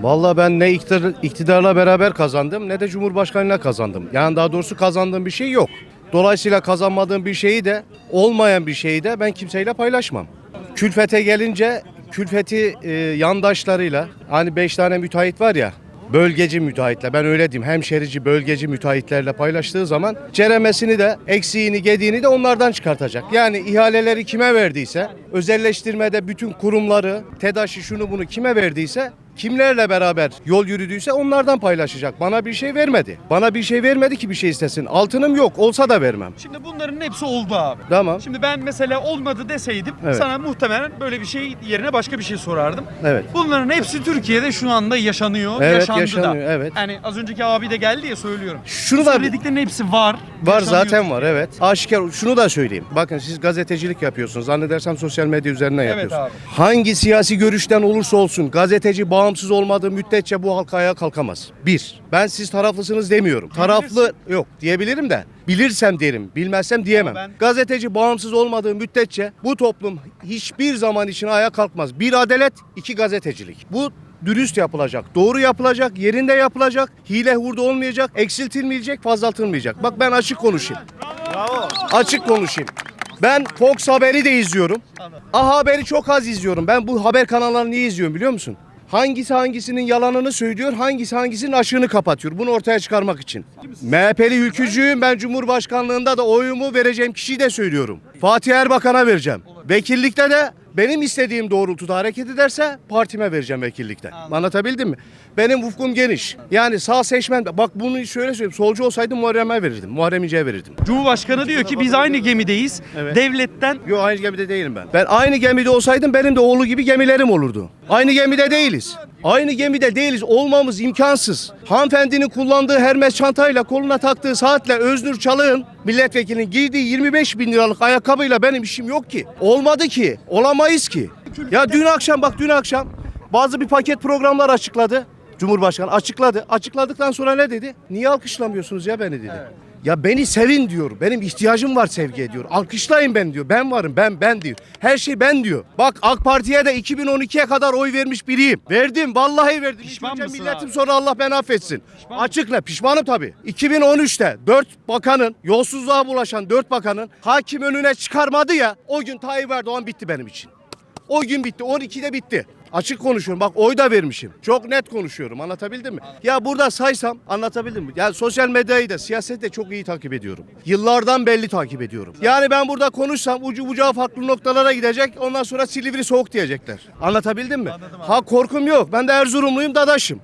Vallahi ben ne iktidar, iktidarla beraber kazandım ne de Cumhurbaşkanıyla kazandım. Yani daha doğrusu kazandığım bir şey yok. Dolayısıyla kazanmadığım bir şeyi de olmayan bir şeyi de ben kimseyle paylaşmam. Külfete gelince külfeti e, yandaşlarıyla hani 5 tane müteahhit var ya bölgeci müteahhitle ben öyle diyeyim hemşerici bölgeci müteahhitlerle paylaştığı zaman ceremesini de eksiğini gediğini de onlardan çıkartacak. Yani ihaleleri kime verdiyse özelleştirmede bütün kurumları TEDAŞ'ı şunu bunu kime verdiyse kimlerle beraber yol yürüdüyse onlardan paylaşacak. Bana bir şey vermedi. Bana bir şey vermedi ki bir şey istesin. Altınım yok. Olsa da vermem. Şimdi bunların hepsi oldu abi. Tamam. Şimdi ben mesela olmadı deseydim Evet. sana muhtemelen böyle bir şey yerine başka bir şey sorardım. Evet. Bunların hepsi Türkiye'de şu anda yaşanıyor. Evet, yaşandı yaşanıyor, da. evet. Yani az önceki abi de geldi ya söylüyorum. Şunu da Söylediklerinin hepsi var. Var yaşanıyor. zaten var evet. Aşikar şunu da söyleyeyim. Bakın siz gazetecilik yapıyorsunuz. Zannedersem sosyal medya üzerinden Evet yapıyorsunuz. abi. Hangi siyasi görüşten olursa olsun gazeteci bağımsız olmadığı müddetçe bu halka ayağa kalkamaz. Bir. Ben siz taraflısınız demiyorum. Taraflı yok diyebilirim de bilirsem derim, bilmezsem diyemem. Ben- Gazeteci bağımsız olmadığı müddetçe bu toplum hiçbir zaman için ayağa kalkmaz. Bir adalet, iki gazetecilik. Bu dürüst yapılacak, doğru yapılacak, yerinde yapılacak, hile hurda olmayacak, eksiltilmeyecek, fazlaltılmayacak. Bak ben açık konuşayım. Açık konuşayım. Ben Fox Haber'i de izliyorum. A Haber'i çok az izliyorum. Ben bu haber kanallarını niye izliyorum biliyor musun? Hangisi hangisinin yalanını söylüyor, hangisi hangisinin aşığını kapatıyor. Bunu ortaya çıkarmak için. MHP'li ülkücüyüm. Ben Cumhurbaşkanlığında da oyumu vereceğim kişiyi de söylüyorum. Fatih Erbakan'a vereceğim. Vekillikte de benim istediğim doğrultuda hareket ederse partime vereceğim vekillikte. Anlatabildim mi? Benim ufkum geniş. Yani sağ seçmen, bak bunu şöyle söyleyeyim. Solcu olsaydım Muharrem'e verirdim. Muharrem İnce'ye verirdim. Cumhurbaşkanı diyor ki biz aynı gemideyiz. Evet. Devletten Yok aynı gemide değilim ben. Ben aynı gemide olsaydım benim de oğlu gibi gemilerim olurdu. Aynı gemide değiliz. Aynı gemide değiliz. Olmamız imkansız. Hanımefendinin kullandığı Hermes çantayla koluna taktığı saatle Öznur Çalık'ın milletvekilinin giydiği 25 bin liralık ayakkabıyla benim işim yok ki. Olmadı ki. Olamayız ki. Ya dün akşam bak dün akşam bazı bir paket programlar açıkladı. Cumhurbaşkanı açıkladı. Açıkladıktan sonra ne dedi? Niye alkışlamıyorsunuz ya beni dedi. Ya beni sevin diyor. Benim ihtiyacım var sevgiye diyor. Alkışlayın ben diyor. Ben varım ben ben diyor. Her şey ben diyor. Bak AK Parti'ye de 2012'ye kadar oy vermiş biriyim. Verdim vallahi verdim. Pişman İlk önce mısın milletim abi? sonra Allah beni affetsin. Pişman Açıkla pişmanım tabii. 2013'te 4 bakanın yolsuzluğa bulaşan 4 bakanın hakim önüne çıkarmadı ya o gün Tayyip Erdoğan bitti benim için. O gün bitti. 12'de bitti. Açık konuşuyorum. Bak oy da vermişim. Çok net konuşuyorum. Anlatabildim mi? Ya burada saysam anlatabildim mi? Ya sosyal medyayı da siyaseti de çok iyi takip ediyorum. Yıllardan belli takip ediyorum. Yani ben burada konuşsam ucu bucağı farklı noktalara gidecek. Ondan sonra Silivri soğuk diyecekler. Anlatabildim mi? Ha korkum yok. Ben de Erzurumluyum dadaşım.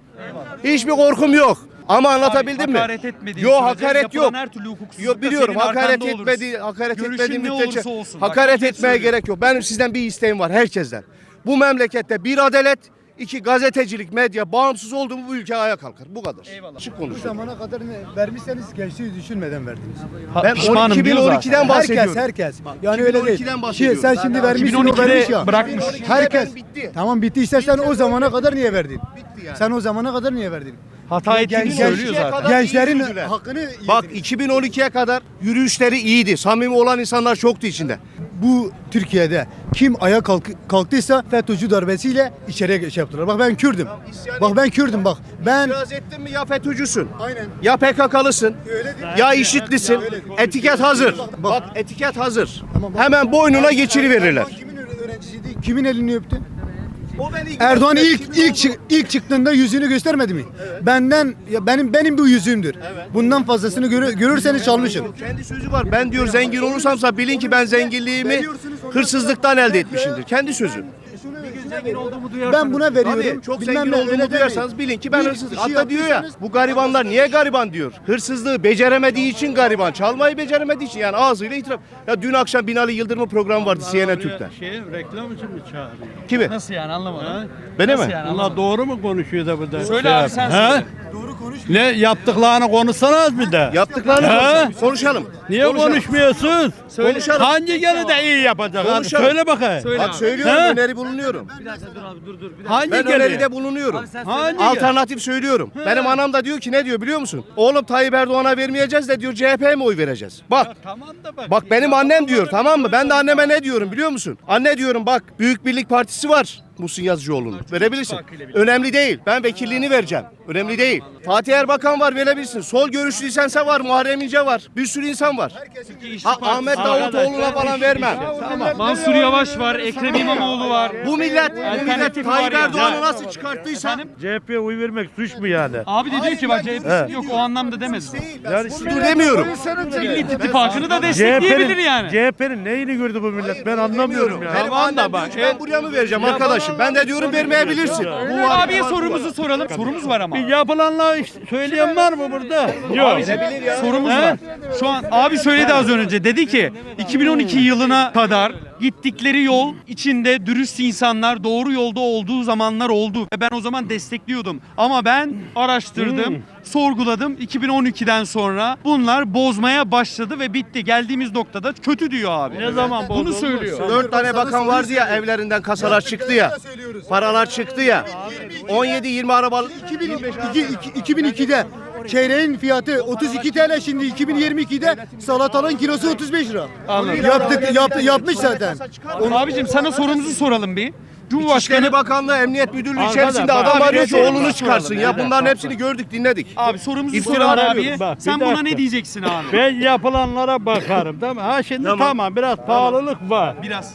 Hiçbir korkum yok. Ama anlatabildim mi? hakaret etmediğin Yok sürece hakaret yapılan yok. her türlü hukuksuzlukta Yok biliyorum hakaret etmedi hakaret Görüşün etmediği ne müddetçe olursa olsun. Bak, hakaret net etmeye gerek yok. Benim sizden bir isteğim var herkesten. Bu memlekette bir adalet, iki gazetecilik, medya bağımsız oldu mu bu ülke ayağa kalkar. Bu kadar. Eyvallah. Açık Bu konuşuyorum. zamana kadar ne vermişseniz gençliği düşünmeden verdiniz. Ha, Ben pişmanım diyor zaten. 2012'den bahsediyorum. Herkes herkes. Yani öyle değil. 2012'den Şey, bahsediyorum. sen şimdi vermişsin o 2012'de vermiş ya. bırakmış. Herkes. Bitti. Tamam bitti işte sen o zamana kadar niye verdin? Bitti yani. Sen o zamana kadar niye verdin? Hata ettiğini Genç- söylüyor gençliğe zaten. kadar- Gençlerin yürüdüler. hakkını Bak yediniz. 2012'ye kadar yürüyüşleri iyiydi. Samimi olan insanlar çoktu içinde. Bu Türkiye'de kim ayağa kalk, kalktıysa FETÖ'cü darbesiyle içeriye şey yaptılar. Bak ben Kürdüm. Bak ben Kürdüm bak. Ben İtiraz ettin mi ya FETÖ'cüsün. Aynen. Ya PKK'lısın. Öyle değil. Ya işitlisin. Etiket hazır. Bak etiket hazır. Hemen boynuna geçiri verirler. Erdoğan kimin öğre- öğrencisiydi? Kimin elini öptü? Erdoğan ilk ilk olduğunu- çı- ilk çıktığında yüzünü göstermedi mi? Benden ya benim benim bu yüzümdür. Bundan fazlasını görü- görürseniz çalmışım. Kendi sözü var. Ben diyor zengin olursamsa bilin ki ben zenginliğimi hırsızlıktan elde etmişimdir. Kendi sözü. Ben buna veriyorum. Tabii çok Bilmem zengin ne, öyle olduğumu demeyin. duyarsanız bilin ki ben Bir hırsız. işi Hatta diyor ya bu garibanlar niye gariban diyor. Hırsızlığı beceremediği için gariban. Çalmayı beceremediği için yani ağzıyla itiraf. Ya dün akşam Binali Yıldırım'ın programı vardı CNN Türk'te. Şey, reklam için mi çağırıyor? Kimi? Nasıl yani anlamadım. Beni Nasıl mi? yani anlamadım. doğru mu konuşuyor da burada? Söyle şey abi sen söyle. Ne yaptıklarını konuşsanız bir de. Yaptıklarını konuşalım. konuşalım. Niye Konuşalım. konuşmuyorsunuz? Konuşalım. Hangi gene de iyi yapacak? Hadi Konuşalım. söyle bakayım. Söyle Bak abi. söylüyorum He? öneri bulunuyorum. Hangi Ben gene? öneride bulunuyorum. Hangi Alternatif söylüyorum. Benim anam da diyor ki ne diyor biliyor musun? Oğlum Tayyip Erdoğan'a vermeyeceğiz de diyor CHP'ye mi oy vereceğiz? Bak Tamam da bak. Bak benim annem diyor tamam mı? Ben de anneme ne diyorum biliyor musun? Anne diyorum bak Büyük Birlik Partisi var. Muhsin Yazıcıoğlu'nu. Verebilirsin. Önemli değil. Ben vekilliğini vereceğim. Önemli değil. Fatih Erbakan var verebilirsin. Sol görüşlüysen sen var. Muharrem İnce var. Bir sürü insan var. Ha, Ahmet Davutoğlu'na falan vermem. Mansur Yavaş var, Ekrem İmamoğlu var. Bu millet, bu millet Alternatif var Tayyip ya. Erdoğan'ı nasıl çıkarttıysa CHP'ye oy vermek suç mu yani? Abi de diyor ki bak CHP yok o anlamda demedi. Yani dur demiyorum. Millet İttifakı'nı da destekleyebilir yani. CHP'nin neyini gördü bu millet? Ben anlamıyorum ya. Benim annem diyor ki, ben buraya mı vereceğim arkadaşım? Ben de diyorum vermeyebilirsin. Bu var. Abiye sorumuzu soralım. Sorumuz var ama. Bir yapılanla söyleyen var mı burada? Yok. Sorumuz var. Şu an abi söyledi az önce. Dedi ki 2012 yılına kadar gittikleri yol içinde dürüst insanlar doğru yolda olduğu zamanlar oldu. Ve ben o zaman destekliyordum. Ama ben araştırdım, sorguladım. 2012'den sonra bunlar bozmaya başladı ve bitti. Geldiğimiz noktada kötü diyor abi. Ne zaman Bunu bozuldu? söylüyor. Dört tane bakan vardı ya evlerinden kasalar çıktı ya. Paralar çıktı ya. 17-20 arabalı 2002, 2002'de çeyreğin fiyatı 32 TL şimdi 2022'de salatalığın kilosu 35 lira. Yaptık yaptı, yapmış zaten. Abicim sana sorumuzu soralım bir. Cumhurbaşkanı İçişleri Bakanlığı Emniyet Müdürlüğü Arkadaş, içerisinde bak, adam abi arıyor ki geçelim. oğlunu çıkarsın. Ya bunların hepsini gördük dinledik. Abi sorumuzu İftira aramıyorum. abiye. Bak, bir Sen buna dakika. ne diyeceksin abi? Ben yapılanlara bakarım tamam Ha şimdi tamam, biraz pahalılık var. Biraz.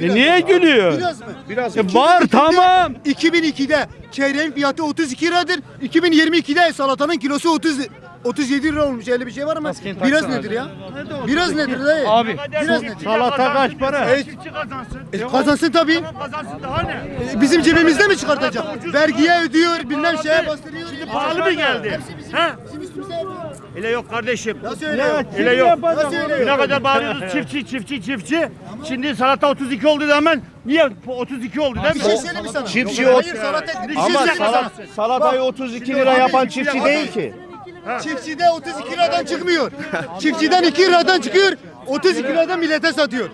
E niye gülüyor? Biraz mı? Biraz E var tamam. 2002'de çeyreğin fiyatı 32 liradır. 2022'de salatanın kilosu 30 37 lira olmuş. Öyle bir şey var mı? Maskeyi Biraz taksana nedir ya? Biraz nedir dayı? Abi. Biraz nedir? Salata kaç para? E, e, kazansın tabii. E, bizim cebimizde mi çıkartacak? Vergiye ödüyor, bilmem şeye bastırıyor. Şimdi Pahalı mı geldi? Ha? Öyle yok kardeşim. Nasıl öyle yok? Öyle yok. Nasıl öyle yok? Ne kadar bağırıyoruz çiftçi çiftçi çiftçi. Şimdi salata 32 oldu hemen. Niye 32 oldu değil Bir mi? şey söyleyeyim mi sana? Çiftçi Hayır, o- salata Ama Ama salat, salatayı 32 lira yapan çiftçi değil ki. Çiftçide 32 liradan çıkmıyor. Çiftçiden 2 liradan çıkıyor. 32 liradan millete satıyor.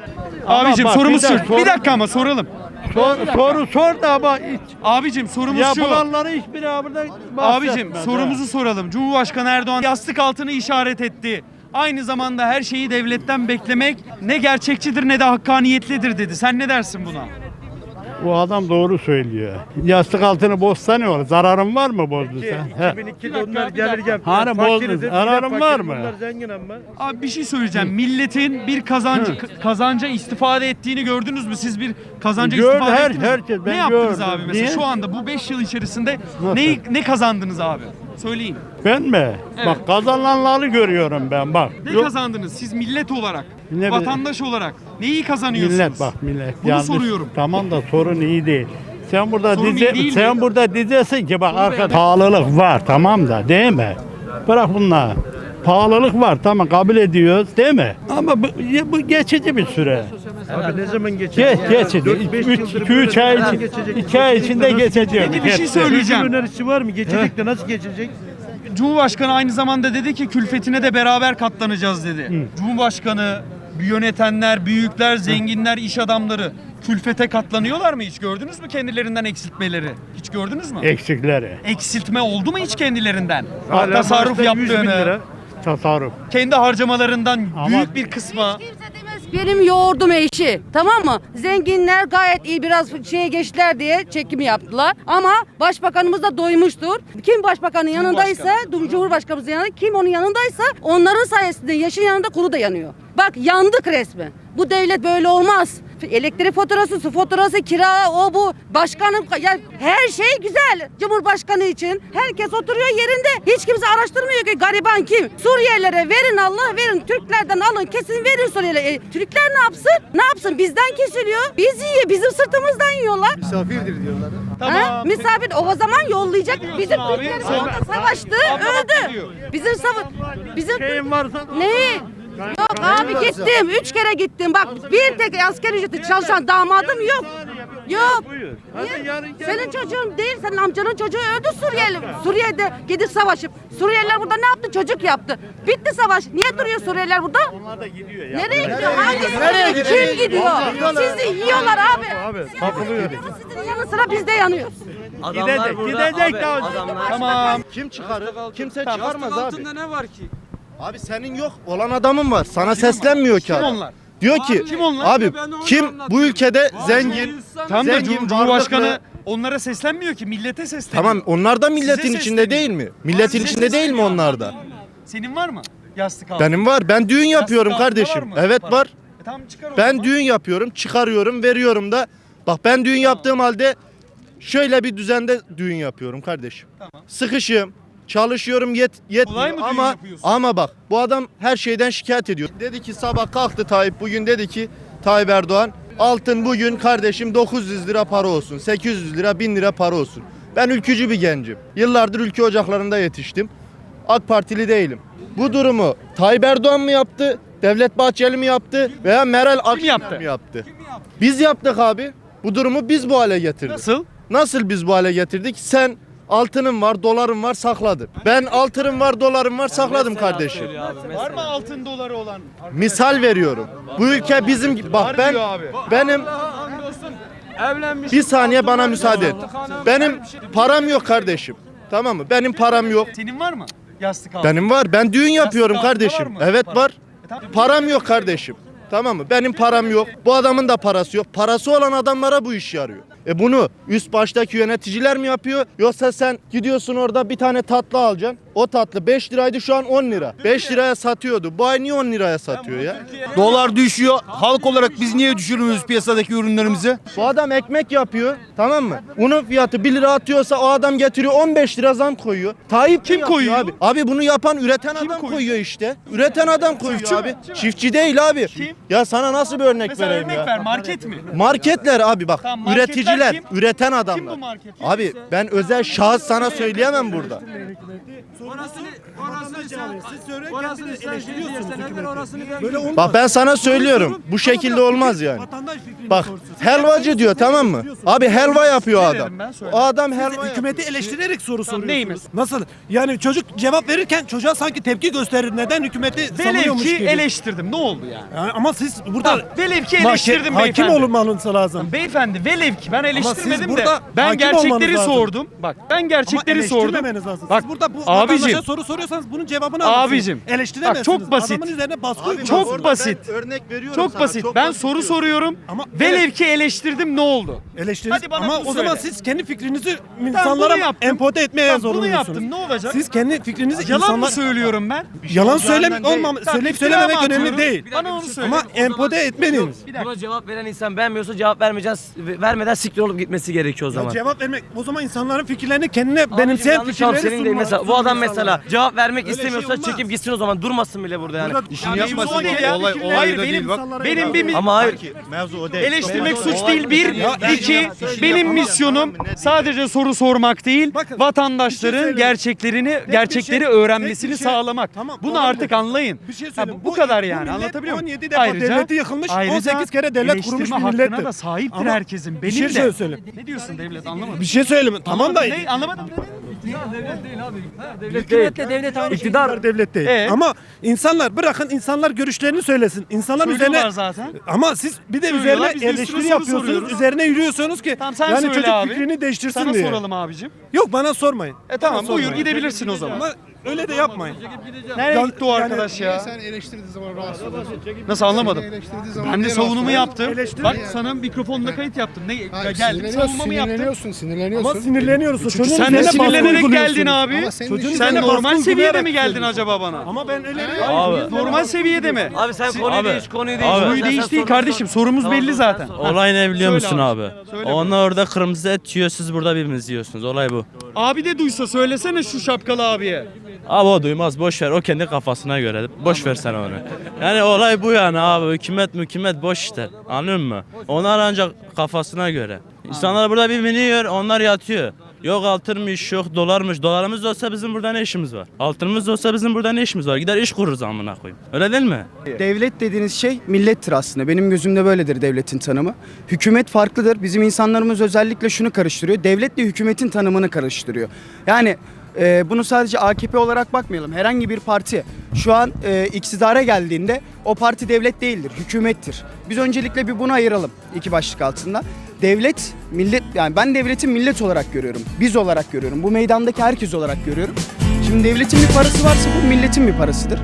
Abicim bak, sorumuz bir şu. dakika, Bir dakika ama soralım. Sor, soru sor da ama hiç Abicim sorumuz şu. yapılanları hiçbiri burada Abicim bahsetmez, sorumuzu ha. soralım. Cumhurbaşkanı Erdoğan yastık altını işaret etti. Aynı zamanda her şeyi devletten beklemek ne gerçekçidir ne de hakkaniyetlidir dedi. Sen ne dersin buna? Bu adam doğru söylüyor. Yastık altını bozsa ne olur? Zararın var mı bozduysa? He. 2002'de onlar gelirken Hani fakiriz, bozdun, hep zararın fakiriz, var mı? Bunlar zengin ama. Abi bir şey söyleyeceğim. Milletin bir kazancı kazanca istifade ettiğini gördünüz mü? Siz bir kazanca Gördü, istifade her- ettiniz mi? herkes, ben ne yaptınız gördüm. abi mesela Niye? şu anda bu 5 yıl içerisinde ne ne kazandınız abi? Söyleyin. Ben mi? Evet. Bak kazananları görüyorum ben bak. Ne Yok, kazandınız siz millet olarak? Ne vatandaş olarak neyi kazanıyorsunuz? millet bak millet. Bunu soruyorum. Tamam da sorun iyi değil. Sen burada Sorun iyi dize, değil sen mi? burada dizesin ki bak arka pahalılık var tamam da değil mi? Bırak bunlar. Pahalılık var tamam kabul ediyoruz değil mi? Ama bu, bu geçici bir süre. Abi ne zaman geçecek? Geç geçici. 3 2 3 ay için 2 ay içinde geçecek. Peki bir şey söyleyeceğim. önerisi var mı? Geçecek de nasıl geçecek? Cumhurbaşkanı aynı zamanda dedi ki külfetine de beraber katlanacağız dedi. Cumhurbaşkanı, yönetenler, büyükler, zenginler, iş adamları külfete katlanıyorlar mı hiç? Gördünüz mü kendilerinden eksiltmeleri? Hiç gördünüz mü? Eksikleri. Eksiltme oldu mu hiç kendilerinden? Hala Tasarruf maaşlar 100 bin yaptığını. Tasarruf. kendi harcamalarından Ama- büyük bir kısma benim yoğurdum eşi. Tamam mı? Zenginler gayet iyi biraz şeye geçtiler diye çekimi yaptılar. Ama başbakanımız da doymuştur. Kim başbakanın yanındaysa, Cumhurbaşkanımızın yanında kim onun yanındaysa onların sayesinde yaşın yanında kulu da yanıyor. Bak yandık resmen. Bu devlet böyle olmaz. Elektrik faturası, su faturası, kira, o bu. Başkanım, ya her şey güzel. Cumhurbaşkanı için. Herkes oturuyor yerinde. Hiç kimse araştırmıyor ki gariban kim? Suriyelilere verin Allah verin. Türklerden alın kesin verin Suriyelilere. E, Türkler ne yapsın? Ne yapsın? Bizden kesiliyor. Biz yiyor. Bizim sırtımızdan yiyorlar. Misafirdir diyorlar. Ha? Misafir o zaman yollayacak. diyorsun Bizim abi? Türklerimiz Sen- orada savaştı, ne öldü. diyor? Bizim sava bizim Şeyin varsa Neyi? Yok abi gittim. Üç kere gittim. Bak bir tek asker ücreti çalışan damadım yok. Yok. Niye? Senin çocuğun değil, senin amcanın çocuğu öldü Suriyeli. Suriye'de gidip savaşıp. Suriyeliler burada ne yaptı? Çocuk yaptı. Bitti savaş. Niye duruyor Suriyeliler burada? Onlar da gidiyor ya. Nereye gidiyor? Gidiyor? gidiyor? Kim gidiyor? Sizi yiyorlar abi. Abi, takılıyor. Sizin yanı sıra biz de yanıyoruz. Gidecek, gidecek de tamam. Kim çıkarır? Kimse Yastık altında ne var ki? Abi senin yok. Olan adamın var. Sana seslenmiyor ki Kim adam. onlar? Diyor ki Kim onlar? abi kim bu ülkede zengin Tam da zengin, Cum- Cumhurbaşkanı varlıklı- onlara seslenmiyor ki millete sesleniyor. Tamam onlar da milletin içinde değil mi? Milletin Size içinde değil mi sesleniyor. onlar da? Senin var mı? Yastık altı. Benim var. Ben düğün yapıyorum altında var kardeşim. mı? Evet Var. var. E tamam çıkar o Ben zaman. düğün yapıyorum, çıkarıyorum, veriyorum da. Bak ben düğün yaptığım halde şöyle bir düzende düğün yapıyorum kardeşim. Sıkışığım, çalışıyorum yet Kolay yetmiyor mı düğün ama yapıyorsun? ama bak bu adam her şeyden şikayet ediyor. Dedi ki sabah kalktı Tayyip bugün dedi ki Tayyip Erdoğan altın bugün kardeşim 900 lira para olsun, 800 lira, 1000 lira para olsun. Ben ülkücü bir gencim. Yıllardır ülke ocaklarında yetiştim. AK Partili değilim. Bu durumu Tayyip Erdoğan mı yaptı? Devlet Bahçeli mi yaptı? Veya Meral Akşener yaptı? mi yaptı? Biz yaptık abi. Bu durumu biz bu hale getirdik. Nasıl? Nasıl biz bu hale getirdik? Sen altının var, doların var sakladın. Ben altınım var, dolarım var sakladım kardeşim. Var mı altın doları olan? Misal veriyorum. Bu ülke bizim bak ben benim bir saniye bana müsaade et. Benim param yok kardeşim. Tamam mı? Benim param yok. Senin var mı? Yastık altı. Benim var. Ben düğün yapıyorum var kardeşim. mı? Evet Var. var. E. Param yok kardeşim. Tamam mı? Benim param yok. Bu adamın da parası yok. Parası olan adamlara bu iş yarıyor. E bunu üst baştaki yöneticiler mi yapıyor? Yoksa sen gidiyorsun orada bir tane tatlı alacaksın. O tatlı 5 liraydı şu an 10 lira. 5 liraya satıyordu. Bu ay niye 10 liraya satıyor ya? Dolar düşüyor. Halk olarak biz niye düşürmüyoruz piyasadaki ürünlerimizi? Bu adam ekmek yapıyor. Tamam mı? Unun fiyatı 1 lira atıyorsa o adam getiriyor 15 lira zam koyuyor. Tayyip Kim koyuyor? Abi? abi bunu yapan üreten Kim adam koyuyor? koyuyor işte. Üreten adam koyuyor Çiftçi mi? abi. Çiftçi değil abi. Kim? Ya sana nasıl bir örnek Mesela vereyim örnek ya? ver market mi? Marketler abi bak. Tamam, marketler üreticiler, kim? üreten adamlar. Kim bu market? Abi ben özel şahıs sana söyleyemem burada. Bak ben sana söylüyorum. Bu şekilde olmaz yani. Bak helvacı diyor tamam mı? Abi helva yapıyor adam. O adam helva yapıyor. Hükümeti eleştirerek soru soruyorsunuz. neymiş? Nasıl? Yani çocuk cevap verirken çocuğa sanki tepki gösterir. Neden hükümeti Velev savunuyormuş ki gibi. eleştirdim. Ne oldu yani? Yani ama siz burada velev ki Mahke- eleştirdim hakim beyefendi. olmanız lazım. Beyefendi velev ki ben eleştirmedim siz de burada ben hakim olmanız gerçekleri lazım. sordum. Bak ben Ama gerçekleri sordum. eleştirmemeniz lazım. Bak siz burada bu vatandaşa soru soruyorsanız bunun cevabını alırsınız. Abicim, Eleştiremezsiniz. bak çok basit. Adamın üzerine baskı Abi Çok basit. ben örnek veriyorum çok sana, basit. çok ben basit soru diyorsun. soruyorum. Ama Velev evet. ki eleştirdim ne oldu? Hadi bana Ama bunu o zaman siz kendi fikrinizi bunu insanlara yaptım. empote etmeye Tamam, bunu zorunlusunuz. yaptım ne olacak? Siz kendi fikrinizi Yalan mı insanlar... söylüyorum ben? Yalan söyleme Yalan değil. olmam söyleyip söylememek mı önemli değil. Bana onu söyle. Ama empote etmediniz. Buna cevap veren insan beğenmiyorsa cevap vermeyeceğiz, vermeden siktir olup gitmesi gerekiyor o zaman. cevap vermek o zaman insanların fikirlerini kendine benimseyen fikirleri senin değil sunma- mesela. Bu adam mesela insanlara. Cevap vermek Öyle şey istemiyorsa olmaz. çekip gitsin o zaman durmasın bile burada yani. Burada- İşini Ya yapmasın. mevzu o değil ya. Olay, olay Hayır, da benim- değil bak. Benim bir Ama hayır. Mevzu o değil. Eleştirmek suç değil bir. İki ben- benim misyonum sadece soru sormak değil, şey vatandaşların gerçeklerini, gerçekleri şey- öğrenmesini şey- sağlamak. Tamam, Bunu artık anlayın. Bir şey Ha, söyleyeyim. bu, kadar yani. Anlatabiliyor muyum? 17 defa devleti yıkılmış, 18 kere devlet kurmuş bir eleştirme millettir. hakkına da sahiptir herkesin. bir Benim şey de. Ne diyorsun devlet anlamadım. Bir şey söyleyeyim. Tamam da Ne? Anlamadım. Hükümetle devlet aynı İktidar. devlet değil. Ee? Ama insanlar bırakın insanlar görüşlerini söylesin. İnsanlar Söylüyorlar üzerine zaten. ama siz bir de Söylüyorlar, üzerine biz de üstüne eleştiri soru yapıyorsunuz. soruyoruz. Üzerine yürüyorsunuz ki Tamam sen yani söyle çocuk abi. fikrini değiştirsin Sana diye. soralım abicim. Yok bana sormayın. E tamam buyur gidebilirsin o zaman. Ama öyle de yapmayın. Nereye gitti o yani- arkadaş ya? Sen eleştirdiği zaman rahatsız oluyorsun. Nasıl anlamadım? Eleştirdiği zaman Ben de niye savunumu rahatsız yaptım. Eleştiri Bak yani. sana mikrofonla kayıt yaptım. Ne? Hayır, geldim sinirleniyorsun, savunmamı yaptım. sinirleniyorsun, sinirleniyorsun. Ama sinirleniyorsun. Çünkü Çocuğun sen de üzerine baskı sinirlenerek uyguluyorsun. geldin abi. Ama senin Çocuğun Sen üzerine normal baskı seviyede uygulayarak mi geldin söylüyorsun. acaba bana? Ama ben öyle Abi. Normal seviyede mi? Abi sen konuyu değiş, konuyu değiş. Abi. Konuyu Sen- sen değiş değil sor- kardeşim. sor. Sorumuz Tamam, belli sen zaten. sor. Olay ne biliyor Söyle musun abi. abi? Söyle Onlar orada kırmızı et yiyor, siz burada birbirinizi yiyorsunuz. Olay bu. Abi de duysa söylesene şu şapkalı abiye. Abi o duymaz, boş ver. O kendi kafasına göre. Boş ver sen onu. Yani olay bu yani abi. Hükümet hükümet boş işte. Anlıyor musun? Onlar ancak kafasına göre. İnsanlar burada birbirini yiyor, onlar yatıyor. Yok altınmış, yok dolarmış. Dolarımız olsa bizim burada ne işimiz var? Altınımız olsa bizim burada ne işimiz var? Gider iş kururuz amına koyayım. Öyle değil mi? Devlet dediğiniz şey millettir aslında. Benim gözümde böyledir devletin tanımı. Hükümet farklıdır. Bizim insanlarımız özellikle şunu karıştırıyor. Devletle hükümetin tanımını karıştırıyor. Yani e, bunu sadece AKP olarak bakmayalım. Herhangi bir parti şu an e, iktidara geldiğinde o parti devlet değildir, hükümettir. Biz öncelikle bir bunu ayıralım iki başlık altında. Devlet, millet yani ben devleti millet olarak görüyorum. Biz olarak görüyorum. Bu meydandaki herkes olarak görüyorum. Şimdi devletin bir parası varsa bu milletin bir parasıdır.